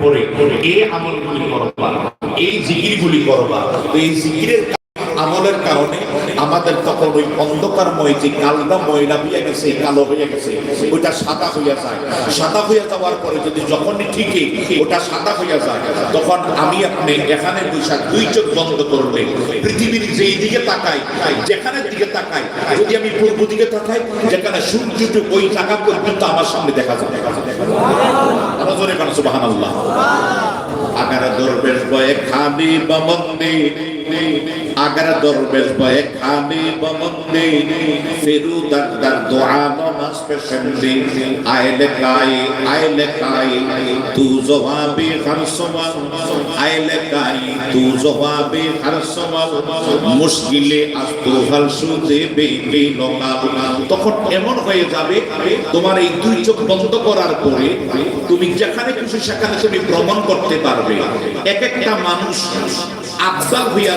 করে এই আমলগুলি করবা এই জিকিরগুলি করবা এই জিকিরের আমলের কারণে আমাদের তখন ওই অন্ধকারময় যে কালটা ময়লা হইয়া গেছে কালো হয়ে গেছে, ওইটা সাদা হইয়া যায়। সাদা হইয়া যাওয়ার পরে যদি যখনই ঠিকই ওটা সাদা হইয়া যায়, তখন আমি আপনি এখানে বৈশাখ দুই চোখ বন্ধ করলে, পৃথিবীর যেই দিকে তাকাই, যেখানের দিকে তাকাই, যদি আমি পূর্ব দিকে তাকাই, যেখানে সূর্যটুক ওই জায়গা পর্যন্ত আমার সামনে দেখা যায়। আরও জোরে কেন সুবাহান আল্লাহ আগার দরবেশ বয়ে খাবি বমন্দি আগার দরবেশ বয়ে খাবি বমন্দি ফিরু দার দার দোয়া নমাজ পেশন্দি আইলে কাই আইলে কাই, তু জবাবি হর সওয়াল। আইলে কাই, তু জবাবি হর সওয়াল। মুশকিলে আজ তো হাল সুদে বেবি লোকাল তখন এমন হয়ে যাবে, তোমার এই দুই চোখ বন্ধ করার পরে তুমি যেখানে খুশি সেখানে তুমি ভ্রমণ করতে পারবে। এক একটা মানুষ আফজাল হইয়া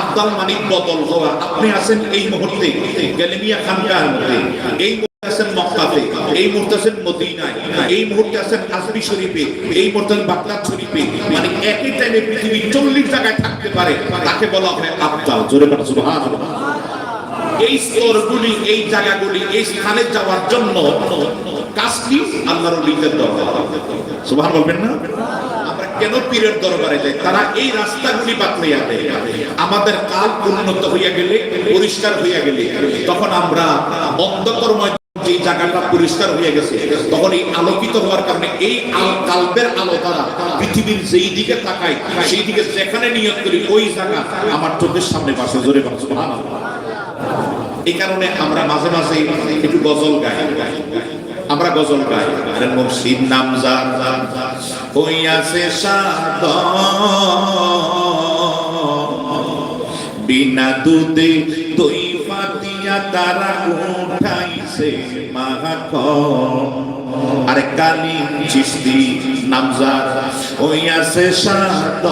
আফজাল মানিক বদল হওয়া। আপনি আছেন এই মুহূর্তে, গেলেমিয়া খানকার মধ্যে। এই আছেন মক্কাতে, এই মুহূর্তে আছেন মদিনায়, এই মুহূর্তে আছেন আজমি শরীফে, এই মুহূর্তে বাগদাদ শরীফে। মানে একই টাইমে পৃথিবীর চল্লিশ জায়গায় থাকতে পারে, তাকে বলা হয় আফজাল জোরে সুবহানাল্লাহ। এই স্তরগুলি, এই জায়গাগুলি, এই স্থানে যাওয়ার জন্য কাজ কি আল্লাহর লিখের দরকার। সুবহান বলবেন না? কেন পীরের দরবারে যাই তারা এই রাস্তাগুলি বাতলাইয়া দেয়। আমাদের কাল উন্নত হইয়া গেলে, পরিষ্কার হইয়া গেলে, তখন আমরা অন্ধকর্ময় যে জায়গাটা পরিষ্কার হয়ে গেছে, তখন এই আলোকিত হওয়ার কারণে এই কাল্পের আলো পৃথিবীর যেই দিকে সেই দিকে যেখানে নিয়ত করি, ওই জায়গা আমার চোখের সামনে পাশে জোরে সুবহানাল্লাহ। এই কারণে আমরা মাঝে মাঝে একটু গজল গাই। আমরা গজল গাই। মুর্শিদ নাম যার হইয়াছে সাদ বিনা দুধে দই ফাতিয়া তারা উঠাইছে মাহাক আরে কালি চিস্তি নামজার হইয়াছে সাদ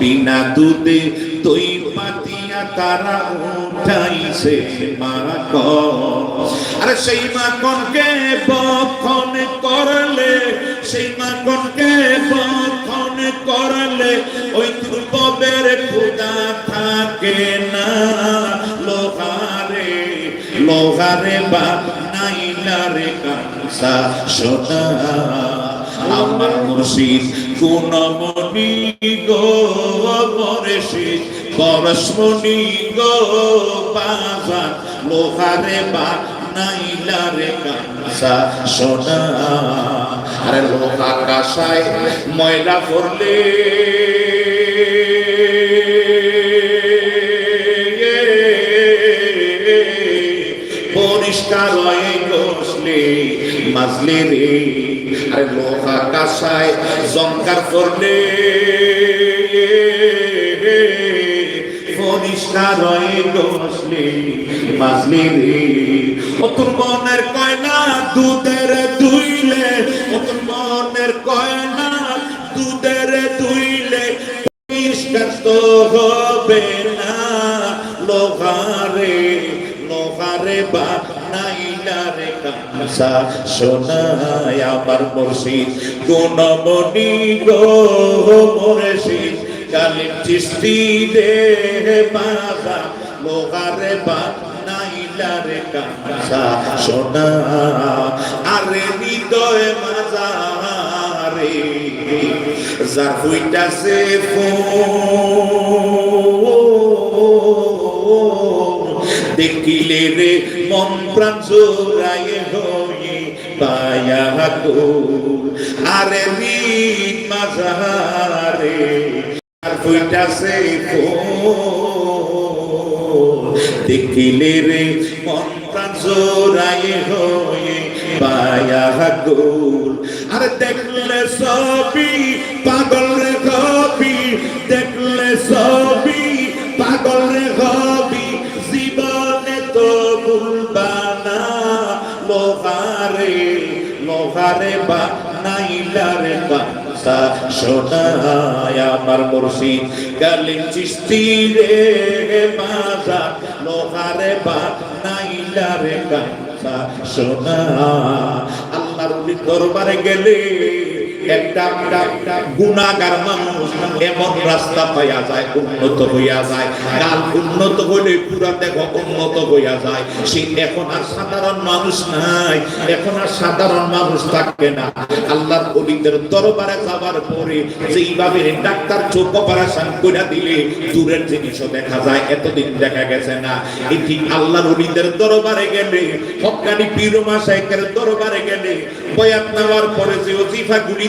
বিনা দুধে দই পাতিয়া তারা উঠাইছে মাক আরে সেই মাকনকে বক্ষণ করলে, সেই মাকনকে বক্ষণ করলে ওই দুর্ববের খুদা থাকে না। লোহারে লোহারে বা নাইলারে কাঁসা সোনা। আমার মুর্শিদ, গুণমণি গো মরেশিদ পরশমণি গো বাজার লোহারে বা নাইলারে কাঁসা সোনা আরে লোহা কাসায় ময়লা করলে পরিষ্কার হয়ে বসলে মাজলে রে আরে লোহা কাসায় জঙ্কার করলে পরিষ্কার হয়ে বসলে মাজলে রে ও তোর মনের কয়না দুধের দুইলে ও তোর মনের কয়না দুধের দুইলে পরিষ্কার তো হবে না লোহারে লোহারে বা নাইলারে কামসা সোনায় আমার মুর্শিদ গুণমণি গো মুর্শিদ কালিম চিস্তি দে বাবা লোহারে বা নাইলারে কামসা সোনা, আরে হৃদয় মাজারে যার হইতাছে দেখিলে রে মন প্রাণ জোড়ায় হয়ে পায়া গো আরে মাঝারে ফোন দেখিলে রে মন প্রাণ জোড়ায় হয়ে পায়া গোল আরে দেখলে সবই পাগল রে কবি দেখলে সবই পাগল রে কবি জীবনে তো ভুলবানা লোহারে লোহারে বা বা সোনায় আমার মুর্শিদ। গালিম চিস্তি রে মাজা, লোহারে বা নাইলারে কাঁচা সোনা। আল্লাহ আল্লাহর দরবারে গেলে একটা একটা গুণাগার মানুষ এমন রাস্তা পাইয়া যায়, উন্নত হইয়া যায়। কাল উন্নত হইলে পুরা দেখো উন্নত হইয়া যায়। সে এখন আর সাধারণ মানুষ নাই, এখন আর সাধারণ মানুষ থাকে না। আল্লাহর অলিদের দরবারে যাবার পরে যেইভাবে ডাক্তার চোখ অপারেশন করে দিলে, দূরের জিনিসও দেখা যায়, এতদিন দেখা গেছে না। এটি আল্লাহর অলিদের দরবারে গেলে, হকানি পীরমা সাহেবের দরবারে গেলে, বয়াত নেওয়ার পরে যে ওজিফা গুলি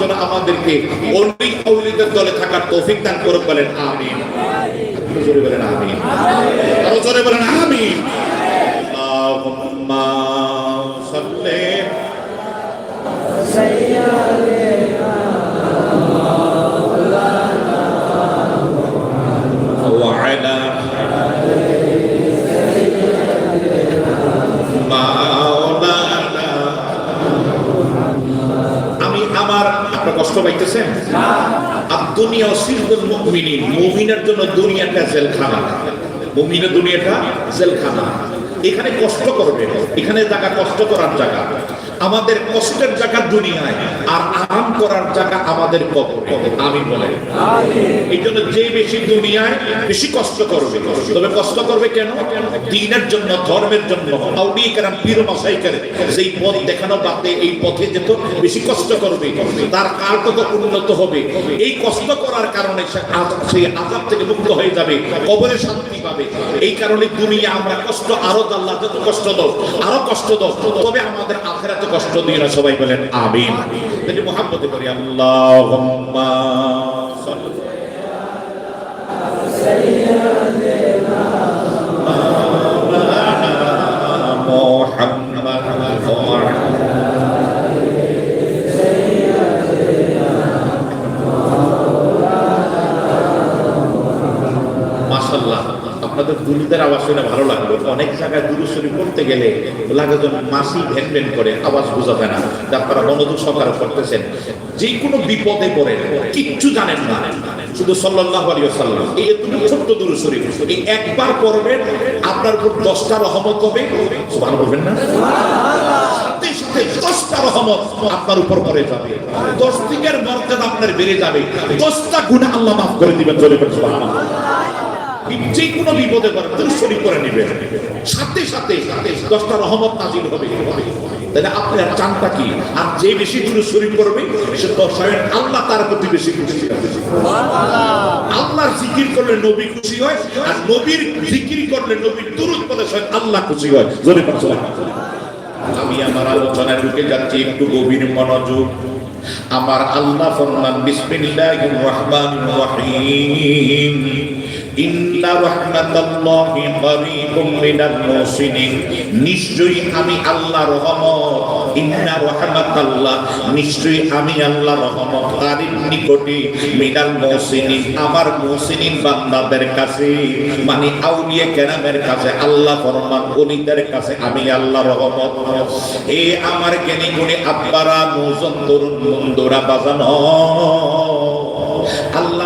যেন আমাদেরকে অলি অলিদের দলে থাকার তৌফিক দান করে বলেন আমিন একটু জোরে বলেন আমিন আরো জোরে বলেন আমিন আল্লাহুম্মা সাল্লি وعلى কষ্ট পাইতেছেন আর দুনিয়া সিরদুল মুমিনিন, মুমিনের জন্য দুনিয়াটা জেলখানা। মুমিনের দুনিয়াটা জেলখানা। এখানে কষ্ট করবে। এখানে জায়গা কষ্ট করার জায়গা আমাদের কষ্টের জায়গা দুনিয়ায় আর আরাম করার জায়গা আমাদের কবরে। আমি বলে এই জন্য যে বেশি দুনিয়ায় বেশি কষ্ট করবে। তবে কষ্ট করবে কেন? দিনের জন্য ধর্মের জন্য। আউলি কেরাম পীর মাসাই করে যেই পথ দেখানো বাদে এই পথে যেত বেশি কষ্ট করবে তার কত উন্নত হবে। এই কষ্ট করার কারণে সেই আজাব থেকে মুক্ত হয়ে যাবে কবরে শান্তি পাবে। এই কারণে দুনিয়া আমরা কষ্ট আরও আল্লাহ যত কষ্ট দাও আরও কষ্ট দাও তবে আমাদের আখেরাতে কষ্ট দিয়ে না সবাই বলেন আমিন। তাহলে মোহাম্মতে করি আল্লাহ সাল্লাল্লাহু আলাইহি ওয়া সাল্লাম আপনাদের দুরুদের আওয়াজ শুনে ভালো লাগল। অনেক জায়গায় দুরুসরি করতে গেলে লাগে যেন মাসি ভ্যান করে, আওয়াজ বোঝা যায় না। যে আপনারা মনোযোগ করতেছেন যে কোনো বিপদে পড়ে, কিচ্ছু জানেন না। শুধু সাল্লাল্লাহু আলাইহি ওয়াসাল্লাম। এই তুমি ছোট্ট দুরুসরি এই একবার পড়বেন আপনার উপর দশটা রহমত হবে। সুবহান বলবেন না? দশটা রহমত আপনার উপর পড়ে যাবে। দশ দিকের মর্যাদা আপনার বেড়ে যাবে। দশটা গুণা আল্লাহ মাফ করে দিবেন, জোরে করে যে কোনো বিপদে পড়েন দুরুসরি করে নেবেন সাথে সাথে দশটা রহমত নাজিল হবে। তাহলে আপনার চানটা কি? আর যে বেশি দুরুসরি করবে, সে স্বয়ং আল্লাহ তার প্রতি বেশি খুশি আল্লাহর জিকির করলে নবী খুশি হয়, আর নবীর জিকির করলে নবীর দুরুদ পদে স্বয়ং আল্লাহ খুশি হয়। জোরে আমি আমার আলোচনায় ঢুকে যাচ্ছি, একটু গভীর মনোযোগ। আমার আল্লাহ ফরমান, বিসমিল্লাহির রহমানির রহিম। নিশ্চয়ই আমি আল্লাহ রহমত। ইন্না রাহমাতাল্লাহ, নিশ্চয়ই আমি আল্লাহ রহমত। নিকটে মিনাল আমার বান্দাদের কাছে মানে আউলিয়া কেরামের কাছে, আল্লাহ ফরমান কাছে আমি আল্লাহ রহমত। এ আমার জ্ঞানী গুণী আব্বারা, মুজন তরুণ বন্ধুরা বাজানো।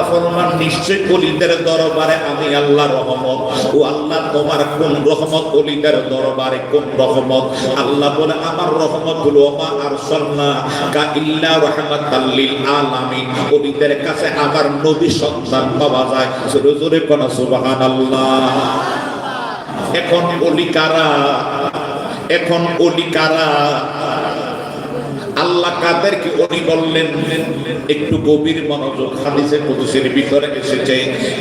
ফরমান নিশ্চয় অলিদের দরবারে আমি আল্লাহ রহমত। ও আল্লাহ, তোমার কোন রহমত অলিদের দরবারে কোন রহমত? আল্লাহ বলে, আমার রহমত হলো মা আর সন্না কা ইল্লা রহমাতাল লিল আলামিন। অলিদের কাছে আমার নবী সন্তান পাওয়া যায়। জোরে জোরে কোন সুবহানাল্লাহ। এখন অলি কারা? এখন অলি কারা? আল্লাহ কাদেরকে অলি বললেন, একটু গভীর মনোযোগ হাদিসে কুদসির ভিতরে এসেছে,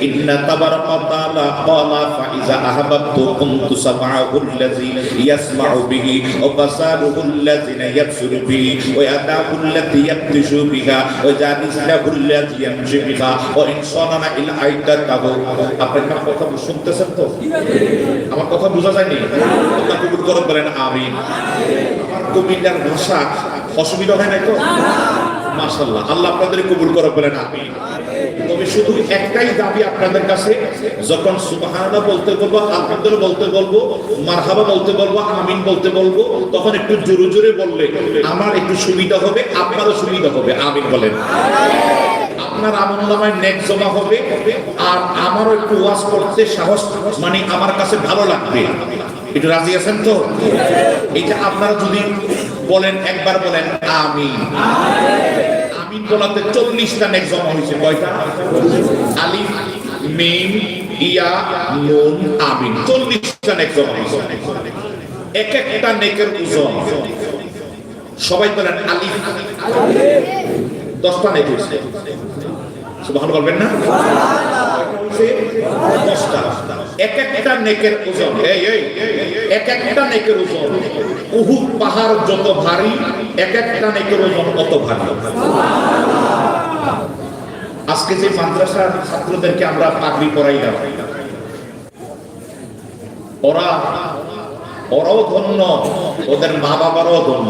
ইন্না তাবারাকা তাআলা ক্বালা ফাইজা আহাবাতু কুনতু সামা'হু আল্লাযী ইয়াসমা'ু বিহি ওয়া বাসারুহু আল্লাযী ইয়াবসুরু বিহি ওয়া ইয়াদাহু আল্লাতী ইয়াবতিশু বিহা ওয়া জানিসলাহু আল্লাযী ইয়ামশি বিহা ওয়া ইন সানানা ইল আইদাতাহু। আপনারা কথা শুনতেছেন তো? আমার কথা বোঝা যায়নি? আল্লাহ কবুল করুন আমিন। কবিতার ভাষা অসুবিধা হয় নাই তো? মাশাআল্লাহ। আল্লাহ আপনাদের কবুল করে বলেন আমিন। তবে শুধু একটাই দাবি আপনাদের কাছে যখন সুবহানাল্লাহ বলতে বলব আলহামদুলিল্লাহ বলতে বলব মারহাবা বলতে বলব আমিন বলতে বলব তখন একটু জোরে জোরে বললে আমার একটু সুবিধা হবে আপনারও সুবিধা হবে। আমিন বলেন। আপনার আমল নামায় নেক জমা হবে আর আমারও একটু ওয়াজ করতে সাহস মানে আমার কাছে ভালো লাগবে। একটু রাজি আছেন তো? এটা আপনারা যদি বলেন, একবার বলেন, আমিন। আমিন বলাতে চল্লিশটা নেক জমা হয়েছে, কয়টা? আলিফ, মিম, ইয়া, নুন, আমিন। চল্লিশটা নেক জমা হয়েছে। এক একটা নেকের ওজন। সবাই বলেন, আলিফ। দশটা নেক হয়েছে। সুবহান বলবেন না? দশটা। এক একটা নেকের ওজন। এই এই এক একটা নেকের ওজন। উহুদ পাহাড় যত ভারী এক একটা নেকের ওজন অত ভারী? আজকে যে মাদ্রাসার ছাত্রদেরকে আমরা পাগড়ি ওরা ওরাও ধন্য ওদের মা বাবারও ধন্য।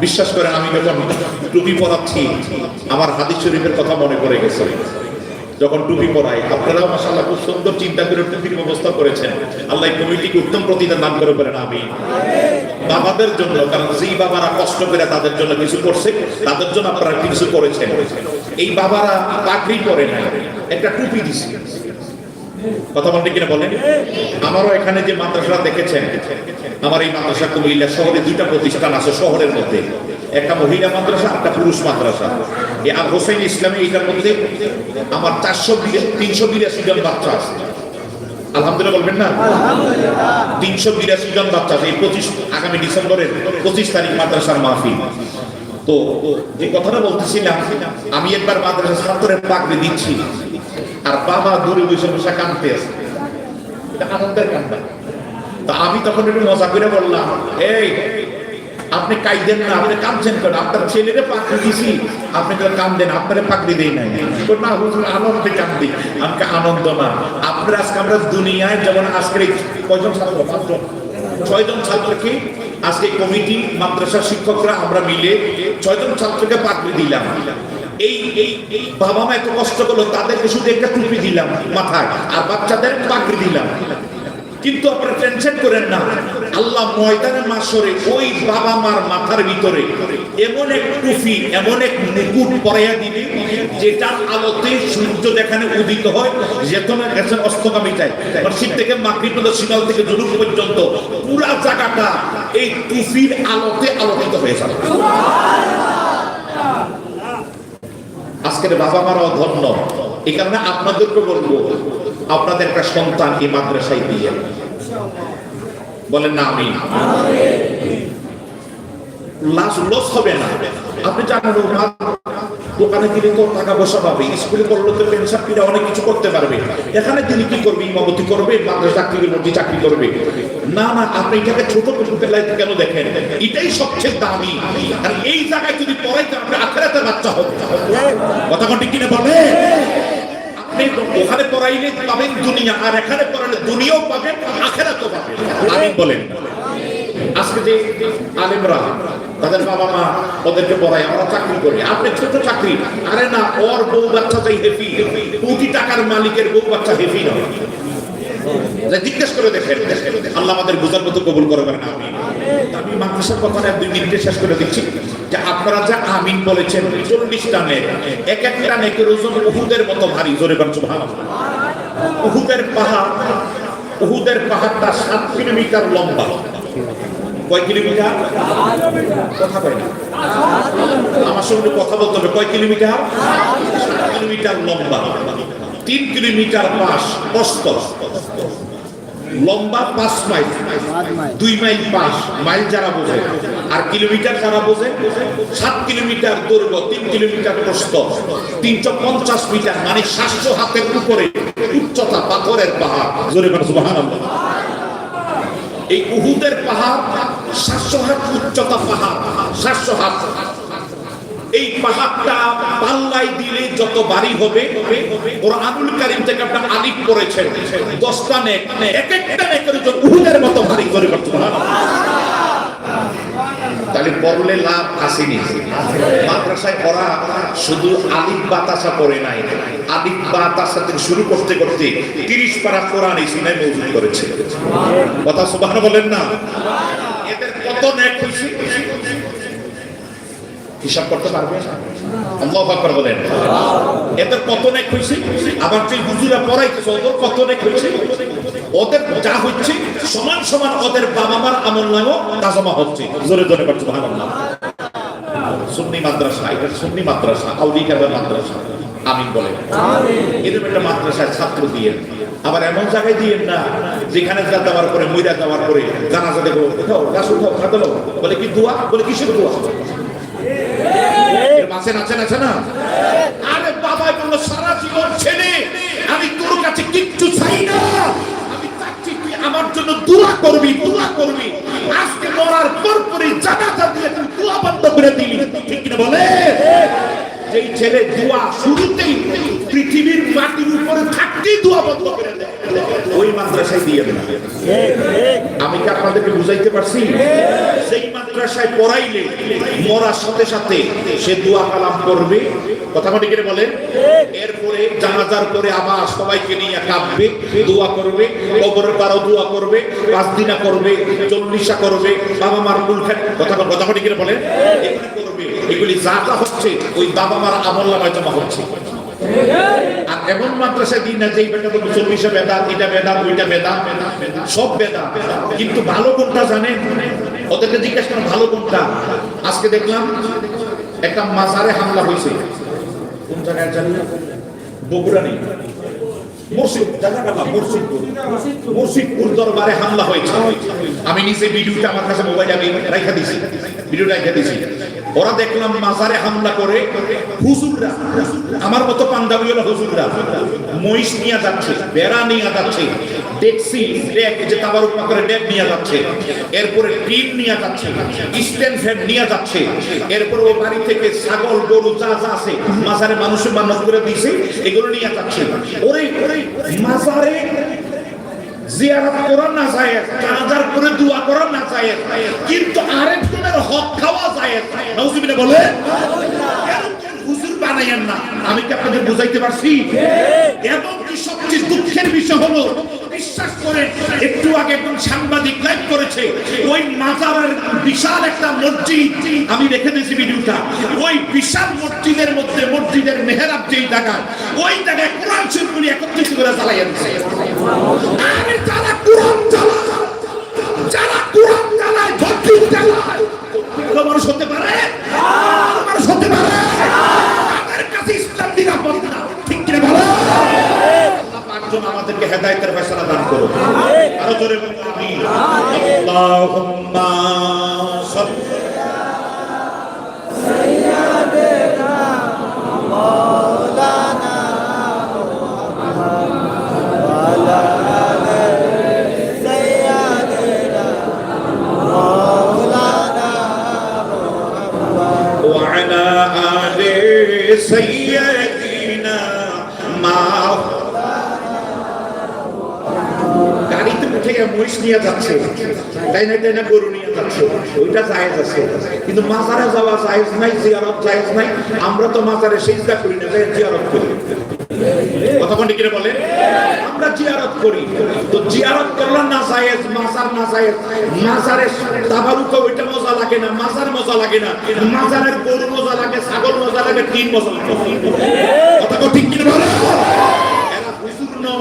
বিশ্বাস করেন আমি যখন টুপি পরাচ্ছি আমার হাদিস শরীফের কথা মনে পড়ে গেছে। যখন টুপি পরাই আপনারাও মাসাল্লাহ খুব সুন্দর চিন্তা করে টুপির ব্যবস্থা করেছেন। আল্লাহ কমিটিকে উত্তম প্রতিদান দান করে বলেন আমি বাবাদের জন্য, কারণ যেই বাবারা কষ্ট করে তাদের জন্য কিছু করছে, তাদের জন্য আপনারা কিছু করেছেন। এই বাবারা পাগড়ি পরে নাই, একটা টুপি দিছে। কথা বলতে কিনা বলেন? আমারও এখানে যে মাদ্রাসা দেখেছেন, আমার এই মাদ্রাসা কুমিল্লা শহরে দুইটা প্রতিষ্ঠান আছে শহরের মধ্যে। একটা মহিলা মাদ্রাসা একটা পুরুষ মাদ্রাসা। এই আর হোসেন ইসলামে এইটার মধ্যে আমার চারশো তিনশো বিরাশি জন বাচ্চা আছে। আলহামদুলিল্লাহ বলবেন না? তিনশো বিরাশি জন বাচ্চা আছে। এই পঁচিশ আগামী ডিসেম্বরের পঁচিশ তারিখ মাদ্রাসার মাহফিল। তো যে কথাটা বলতেছিলাম আমি একবার মাদ্রাসা ছাত্রের পাকড়ি দিচ্ছি আর বাবা দূরে বসে বসে কাঁদতে আছে। এটা আনন্দের কান্না। তা আমি তখন একটু মজা করে বললাম এই আপনি কাইদেন না, আপনি কাঁদছেন কেন? আপনার ছেলেরে পাকড়ি দিছি। আপনি তো কান্দেন আপনারে পাকড়ি দেই নাই। না হুজুর আনন্দে কান্দি আমাকে আনন্দ না। আপনার আজকে আমরা দুনিয়ায় যেমন আজকের কয়জন ছাত্র? পাঁচজন ছয়জন ছাত্রকে আজকে কমিটি মাদ্রাসা শিক্ষকরা আমরা মিলে ছয়জন ছাত্রকে পাকড়ি দিলাম। এই এই এই বাবা মা এত কষ্ট করল, তাদেরকে শুধু একটা টুপি দিলাম মাথায়, আর বাচ্চাদের পাগড়ি দিলাম। কিন্তু আপনারা টেনশন করেন না। আল্লাহ ময়দানে মাসরে ওই বাবা মার মাথার ভিতরে এমন এক টুপি এমন এক মুকুট পরাইয়া দিবে যেটার আলোতে সূর্য যেখানে উদিত হয় যেখানে গেছে অস্তগামীটায় মসজিদ থেকে মাগরিব পর্যন্ত সিমাল থেকে জুলুক পর্যন্ত পুরা জায়গাটা এই টুপির আলোতে আলোকিত হয়ে যাবে। আজকের বাবা মারাও ধন্য। এই কারণে আপনাদেরকে বলব আপনাদের একটা সন্তান এই মাদ্রাসায় দিয়ে। বলেন না আমি লাশ লস হবে না। আপনি জানেন দোকানে দিলে তো টাকা পয়সা পাবে, স্কুলে করলে তো পেনশন পিরা অনেক কিছু করতে পারবে। এখানে তিনি কি করবে? ইমামতি করবে, মাদ্রাসা চাকরির মধ্যে চাকরি করবে। না না, আপনি এটাকে ছোট বেলায় কেন দেখেন? এটাই সবচেয়ে দামি। আর এই জায়গায় যদি পড়াইতে আপনি আখেরাতে বাচ্চা হবে কথা কোনটি কিনে বলে? ওখানে পড়াইলে পাবেন দুনিয়া, আর এখানে পড়াইলে দুনিয়াও পাবেন, আখেরাতও পাবেন। আমি বলেন। আজকে যে আলেমরা তাদের বাবা মা ওদেরকে পড়ায় আমরা চাকরি করি, আপনি ছোট চাকরি। আরে না, ওর বউ বাচ্চা চাই হেফি। কোটি টাকার মালিকের বউ বাচ্চা হেফি নয় জিজ্ঞেস করে দেখেন, আল্লাহ আমাদের বুঝার মতো কবুল করবেন আমি মাদ্রাসার কথা দুই মিনিটে শেষ করে দিচ্ছি। যে আপনারা যা আমিন বলেছেন, চল্লিশটা নেক, এক এক একটা নেকের ওজন উহুদের মতো ভারী, জোরে বান সুবহানাল্লাহ। উহুদের পাহাড়, উহুদের পাহাড়টা সাত কিলোমিটার লম্বা। কয় কিলোমিটার? কথা কয় না। আমার সঙ্গে কথা বলতে হবে। কয় কিলোমিটার? কিলোমিটার লম্বা। তিন কিলোমিটার পাশ প্রস্ত লম্বা পাঁচ মাইল। দুই মাইল পাঁচ। মাইল যারা বোঝে। আর কিলোমিটার যারা বোঝে, সাত কিলোমিটার দৈর্ঘ্য, তিন কিলোমিটার প্রস্ত তিনশো পঞ্চাশ মিটার মানে সাতশো হাতের উপরে, উচ্চতা পাথরের পাহাড়। জোরে মানে সুবহানাল্লাহ। এই উহুদের পাহাড় সাতশো হাত উচ্চতা পাহাড়। সাতশো হাত এই পাহাড়টা পাল্লাই দিলে যত বাড়ি হবে, কোরআনুল কারীম থেকে আপনার আলিফ পড়েছেন দশটা নেক। এক একটা নেকের জন্য উহুদের মতো ভারী করে করতে তাহলে পড়লে লাভ আসেনি মাদ্রাসায় পড়া শুধু আলিফ বাতাসা পড়ে নাই। আলিফ বাতাসা থেকে শুরু করতে করতে তিরিশ পারা কোরআন এই সিনাই মজুদ করেছে। কথা সুবাহ বলেন না? হিসাব করতে পারবে? আল্লাহ বলেন। এদের আবার যে হুজুরা পড়াইতেছে, ওদের ওদের যা হচ্ছে, সমান সমান ওদের বাবা মার আমল নামও তাজমা হচ্ছে। জোরে জোরে করছে সুন্নি মাদ্রাসা, এটা সুন্নি মাদ্রাসা আউলি কাদের মাদ্রাসা। আমিন বলেন এরকম একটা মাদ্রাসায় ছাত্র দিয়ে। আবার এমন জায়গায় দিয়েন না, যেখানে যা দেওয়ার পরে মইরা দেওয়ার পরে জানাজা দেখো উঠাও, গাছ উঠাও খাদলো বলে কি দোয়া? বলে কিসের দোয়া? নাচে না? আরে বাবা বলল সারা জীবন ছেলে। আমি তোর কাছে কিচ্ছু চাই না। আমার জন্য দোয়া করবি দোয়া করবি। আজকে মরার পর পরই জানাজা দিয়ে তুই দোয়া বন্ধ করে দিলি। ঠিক বলে? যেই ছেলে দোয়া শুরুতেই পৃথিবীর মাটির উপরে থাকতেই দোয়া বন্ধ করে দেয়। ওই মাদ্রাসায় দিয়ে না আমি কি আপনাদেরকে বুঝাইতে পারছি? সেই মাদ্রাসায় পড়াইলে মরার সাথে সাথে সে দোয়া কালাম করবে। কথা মনে করে বলেন। এরপরে জানাজার পরে আবার সবাইকে নিয়ে কাঁদবে দোয়া করবে, কবরের পাড়াও দোয়া করবে, পাঁচ দিনা করবে, চল্লিশা করবে, বাবা মার মূল কথা কথা মনে করে বলেন। এগুলি এগুলি যা যা হচ্ছে, ওই বাবা মার আমল জমা হচ্ছে। আর এমন মাদ্রাসায় দিন না যে বেটা চল্লিশে বেদা এটা বেদা ওইটা বেদা সব বেদা কিন্তু ভালো কোনটা জানেন? ওদেরকে জিজ্ঞেস করেন, ভালো কোনটা? আজকে দেখলাম, একটা মাজারে হামলা হয়েছে। কোন জায়গায় জানি? বগুড়া নেই। আমি নিজে ভিডিওটা আমার কাছে মোবাইল আমি রাখা দিছি। ভিডিওটা রেখে দিছি। ওরা দেখলাম মাজারে হামলা করে হুজুররা, আমার মতো পাঞ্জাবি হলো হুজুররা, মহিষ নিয়ে যাচ্ছে, বেড়া নিয়ে যাচ্ছে ডেক যে তাবার উপর করে ডেক নিয়ে যাচ্ছে, এরপরে টিন নিয়ে যাচ্ছে স্ট্যান্ড ফ্যান নিয়ে যাচ্ছে, এরপরে ও বাড়ি থেকে ছাগল, গরু যা যা আছে মাজারে মানুষের মানত করে দিয়েছে, এগুলো নিয়ে যাচ্ছে। ওরে ওরে, মাজারে জিয়ারত করা না যায় কাজার করে দোয়া করা না যায় কিন্তু আরেকজনের হক খাওয়া যায় নাউজুবিল্লাহ বলে হুজুর বানাইয়েন না? আমি কি আপনাদের বুঝাইতে পারছি? এবং কি সবচেয়ে দুঃখের বিষয় হলো বিশ্বাস করে একটু আগে একজন সাংবাদিক লাইভ করেছে। ওই মাজারের বিশাল একটা মসজিদ, আমি রেখে দিয়েছি ভিডিওটা। ওই বিশাল মসজিদের মধ্যে, মসজিদের মেহরাব যেই জায়গা ওই জায়গায় কোরআন শরীফগুলি একত্রিত করে চালাই আনছে আরে যারা কোরআন চালায় যারা কোরআন চালায় ধর্মীয় চালায় মানুষ হতে পারে? মানুষ হতে পারে? আল্লাহ আমাদেরকে হেদায়তের ফয়সালা দান করো। আরও জোরে আমিন। আল্লাহুম্মা সাল্লি তাই না তাই গরু যাচ্ছে। ওইটা জায়েজ আছে। কিন্তু মাজারে যাওয়া জায়েজ নাই, জিয়ারত জায়েজ নাই। আমরা তো মাজারে সেজদা করি না জিয়ারত করি। কোন দিকে বলে আমরা জিয়ারত করি। তো জিয়ারত করলাম না জায়েজ, মাজার না জায়েজ। মাজারে তাবারুক ওইটা মজা লাগে না, মাজার মজা লাগে না। মাজারের গরু মজা লাগে, ছাগল মজা লাগে তিন মজা লাগে। কথা কোন ঠিক কি বলে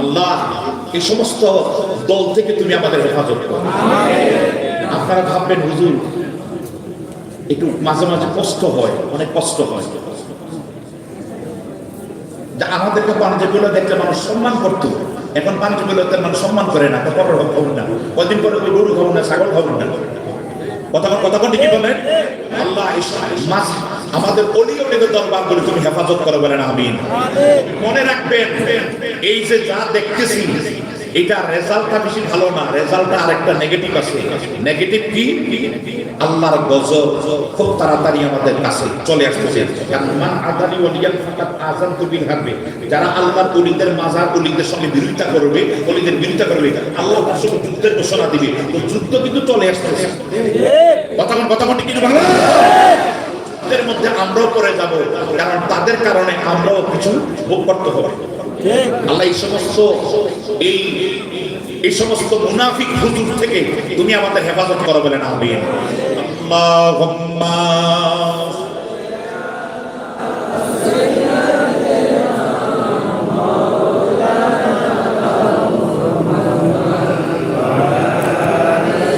আল্লাহ, এই সমস্ত দল থেকে তুমি আমাদের হেফাজত করো। আপনারা ভাববেন, হুজুর, একটু মাঝে মাঝে কষ্ট হয়, অনেক কষ্ট হয়। আমাদেরকে দেখলে মানুষ সম্মান করতো। এখন পাঞ্জাবিগুলোতে মানুষ সম্মান করে না কবর খাব না। কদিন পরে গরু খাব না, ছাগল খাব না। কথা কথা কোন কি বলেন আল্লাহ মাছ আমাদের অলি অলিদের দরবার করে তুমি হেফাজত করো বলেন আমিন। মনে রাখবেন, এই যে যা দেখতেছি, এটা রেজাল্টটা বেশি ভালো না, রেজাল্টটা আরেকটা নেগেটিভ আছে। নেগেটিভ কি? আল্লাহর গজব খুব তাড়াতাড়ি আমাদের কাছে চলে আসতেছে। মান আদানি ওলিয়ান ফাকাত আযানতু বিল হারবে। যারা আল্লাহর ওলিদের মাজার ওলিদের সঙ্গে বিরোধিতা করবে ওলিদের বিরোধিতা করবে, আল্লাহ তার সঙ্গে যুদ্ধের ঘোষণা দিবে। তো যুদ্ধ কিন্তু চলে আসতেছে। কথা কথা ঠিক না যুদ্ধের মধ্যে আমরাও পড়ে যাব, কারণ তাদের কারণে আমরাও কিছু ভোগ করতে হবে। আল্লাহ এই সমস্ত, এই এই সমস্ত মুনাফিক হুজুর থেকে তুমি আমাদের হেফাজত করো বলে না